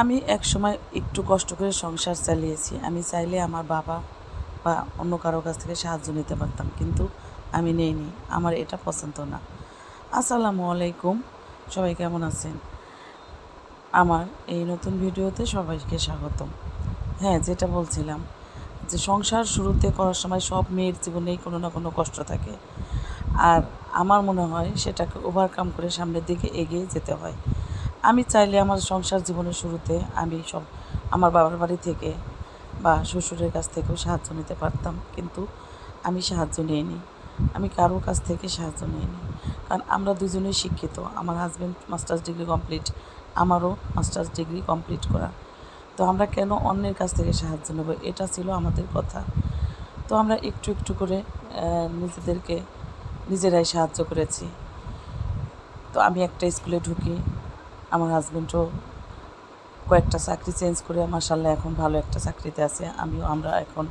আমি এক সময় একটু কষ্ট করে সংসার চালিয়েছি। আমি চাইলে আমার বাবা বা অন্য কারও কাছ থেকে সাহায্য নিতে পারতাম, কিন্তু আমি নেইনি। আমার এটা পছন্দ না। আসসালামু আলাইকুম। সবাই কেমন আছেন? আমার এই নতুন ভিডিওতে সবাইকে স্বাগতম। হ্যাঁ যেটা বলছিলাম যে সংসার শুরুতে করার সময় সব মেয়ের জীবনেই কোনো না কোনো কষ্ট থাকে। আর আমার মনে হয় সেটাকে ওভারকাম করে সামনের দিকে এগিয়ে যেতে হয়। আমি চাইলে আমার সংসার জীবনের শুরুতে আমি সব আমার বাবার বাড়ি থেকে বা শ্বশুরের কাছ থেকেও সাহায্য নিতে পারতাম। কিন্তু আমি সাহায্য নিইনি। আমি কারোর কাছ থেকে সাহায্য নিইনি। কারণ আমরা দুজনেই শিক্ষিত। আমার হাজব্যান্ড মাস্টার্স ডিগ্রি কমপ্লিট আমারও মাস্টার্স ডিগ্রি কমপ্লিট করা। তো আমরা কেন অন্যের কাছ থেকে সাহায্য নেব? এটা ছিল আমাদের কথা। তো আমরা একটু একটু করে নিজেদেরকে নিজেরাই সাহায্য করেছি। তো আমি একটা স্কুলে ঢুকি। আমার হাজব্যান্ডও কয়েকটা চাকরি চেঞ্জ করে মাসাল্লাহ এখন ভালো একটা চাকরিতে আছে। আমিও, আমরা এখন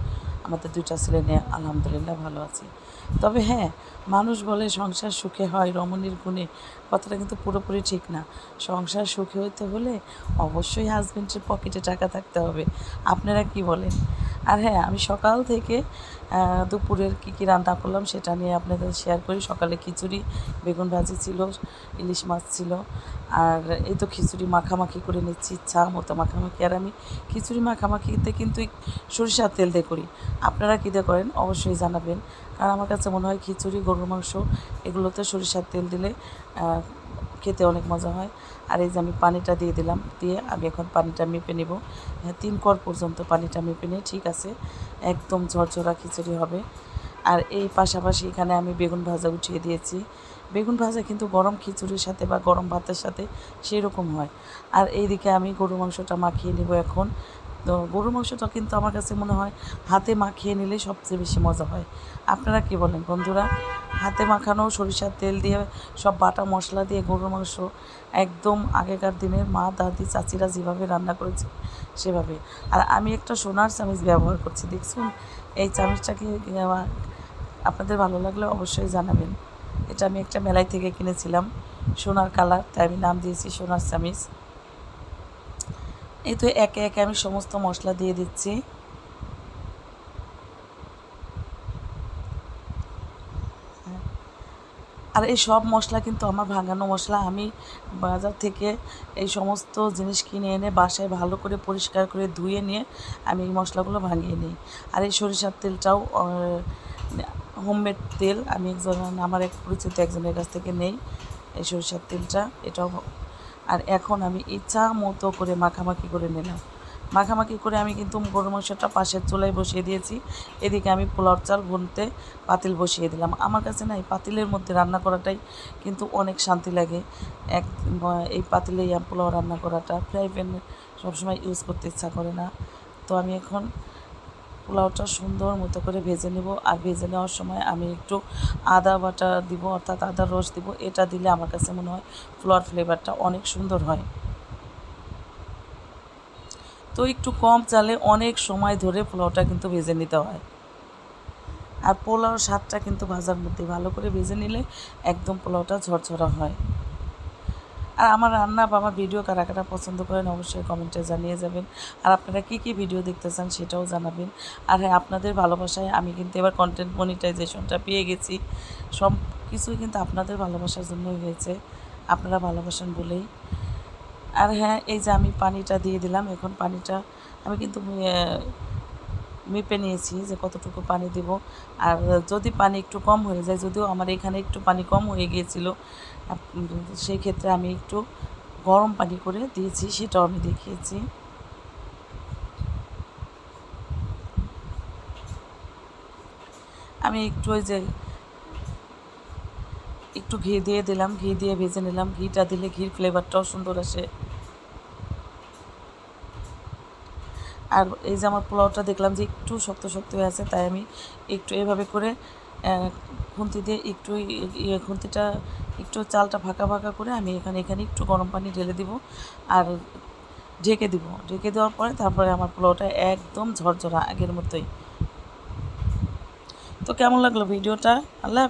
আমাদের দুইটা ছেলে নিয়ে আলহামদুলিল্লাহ ভালো আছি। তবে হ্যাঁ মানুষ বলে সংসার সুখে হয় রমণীর গুণে। কথাটা কিন্তু পুরোপুরি ঠিক না। সংসার সুখে হইতে হলে অবশ্যই হাজব্যান্ডের পকেটে টাকা থাকতে হবে। আপনারা কি বলেন? আর হ্যাঁ আমি সকাল থেকে দুপুরের কী কী রান্না করলাম সেটা নিয়ে আপনাদের শেয়ার করি। সকালে খিচুড়ি, বেগুন ভাজি ছিল, ইলিশ মাছ ছিল, আর এই তো খিচুড়ি মাখামাখি করে নিচ্ছি, ইচ্ছা মতো মাখামাখি। আর আমি খিচুড়ি মাখামাখিতে কিন্তু সরিষার তেল দিয়ে করি। আপনারা কী দিয়ে করেন? অবশ্যই জানাবেন। কারণ আমার কাছে মনে হয় খিচুড়ি, গরুর মাংস, এগুলোতে সরিষার তেল দিলে খেতে অনেক মজা হয়। আর এই যে আমি পানিটা দিয়ে দিলাম দিয়ে আমি এখন পানিটা মেপে নেব। হ্যাঁ, তিন কর পর্যন্ত পানিটা মেপে নিয়ে ঠিক আছে? একদম ঝরঝরা খিচুড়ি হবে। আর এই পাশাপাশি এখানে আমি বেগুন ভাজা উঠিয়ে দিয়েছি। বেগুন ভাজা কিন্তু গরম খিচুড়ির সাথে বা গরম ভাতের সাথে সেই রকম হয়। আর এইদিকে আমি গরু মাংসটা মাখিয়ে নেব এখন। তো গরুর মাংসটা কিন্তু আমার কাছে মনে হয় হাতে মাখিয়ে নিলে সবচেয়ে বেশি মজা হয়। আপনারা কি বলেন বন্ধুরা? হাতে মাখানো সরিষার তেল দিয়ে সব বাটা মশলা দিয়ে গরুর মাংস একদম আগেকার দিনের মা, দাদি, চাচিরা যেভাবে রান্না করেছে সেভাবে। আর আমি একটা সোনার চামিচ ব্যবহার করছি, দেখছুন? এই চামিচটাকে আপনাদের ভালো লাগলে অবশ্যই জানাবেন। এটা আমি একটা মেলায় থেকে কিনেছিলাম, সোনার কালার, তাই আমি নাম দিয়েছি সোনার চামিচ। এই তো একে একে আমি সমস্ত মশলা দিয়ে দিচ্ছি। আর এই সব মশলা কিন্তু আমার ভাঙানো মশলা। আমি বাজার থেকে এই সমস্ত জিনিস কিনে এনে বাসায় ভালো করে পরিষ্কার করে ধুয়ে নিয়ে আমি এই মশলাগুলো ভাঙিয়ে নিই। আর এই সরিষার তেলটাও হোমমেড তেল। আমি একজন, আমার এক পরিচিত একজনের কাছ থেকে নেই এই সরিষার তেলটা। এটাও আর এখন আমি ইচ্ছা মতো করে মাখামাখি করে নিলাম। মাখামাখি করে আমি কিন্তু গরু মাংসটা পাশের চুলায় বসিয়ে দিয়েছি। এদিকে আমি পোলাও চাল ভুনতে পাতিল বসিয়ে দিলাম। আমার কাছে না এই পাতিলের মধ্যে রান্না করাটাই কিন্তু অনেক শান্তি লাগে। এক এই পাতিলে এই পোলাও রান্না করাটা। ফ্রাই প্যান সবসময় ইউজ করতে ইচ্ছা করে না। তো আমি এখন পোলাওটা সুন্দর মতো করে ভেজে নেব। আর ভেজে নেওয়ার সময় আমি একটু আদা বাটা দিব, অর্থাৎ আদার রস দিব। এটা দিলে আমার কাছে মনে হয় পোলাওর ফ্লেভারটা অনেক সুন্দর হয়। তো একটু কম চালে অনেক সময় ধরে পোলাওটা কিন্তু ভেজে নিতে হয়। আর পোলাওর স্বাদটা কিন্তু ভাজার মধ্যে ভালো করে ভেজে নিলে একদম পোলাওটা ঝরঝরা হয়। আর আমার রান্না বা আমার ভিডিও কারা কারা পছন্দ করেন অবশ্যই কমেন্টে জানিয়ে যাবেন। আর আপনারা কী কী ভিডিও দেখতে চান সেটাও জানাবেন। আর হ্যাঁ আপনাদের ভালোবাসায় আমি কিন্তু এবার কন্টেন্ট মনিটাইজেশনটা পেয়ে গেছি। সব কিছুই কিন্তু আপনাদের ভালোবাসার জন্যই হয়েছে। আপনারা ভালোবাসেন বলেই। আর হ্যাঁ এই যে আমি পানিটা দিয়ে দিলাম, এখন পানিটা আমি কিন্তু মেপে নিয়েছি যে কতটুকু পানি দেব। আর যদি পানি একটু কম হয়ে যায়, যদিও আমার এখানে একটু পানি কম হয়ে গিয়েছিল সেই ক্ষেত্রে আমি একটু গরম পানি করে দিয়েছি, সেটাও আমি দেখিয়েছি। আমি একটু ওই যে একটু ঘি দিয়ে দিলাম, ঘি দিয়ে ভেজে নিলাম। ঘিটা দিলে ঘির ফ্লেভারটাও সুন্দর আসে। আর এই যে আমার পোলাওটা দেখলাম যে একটু শক্ত শক্ত হয়ে আছে, তাই আমি একটু এভাবে করে খুন্তি দিয়ে একটু ইয়ে খুন্তিটা একটু চালটা ফাঁকা ফাঁকা করে আমি এখানে এখানে একটু গরম পানি ঢেলে দিব আর ঢেকে দিব। ঢেকে দেওয়ার পরে তারপরে আমার পোলাওটা একদম ঝরঝরা আগের মতোই। তো কেমন লাগল ভিডিওটা? আল্লাহ।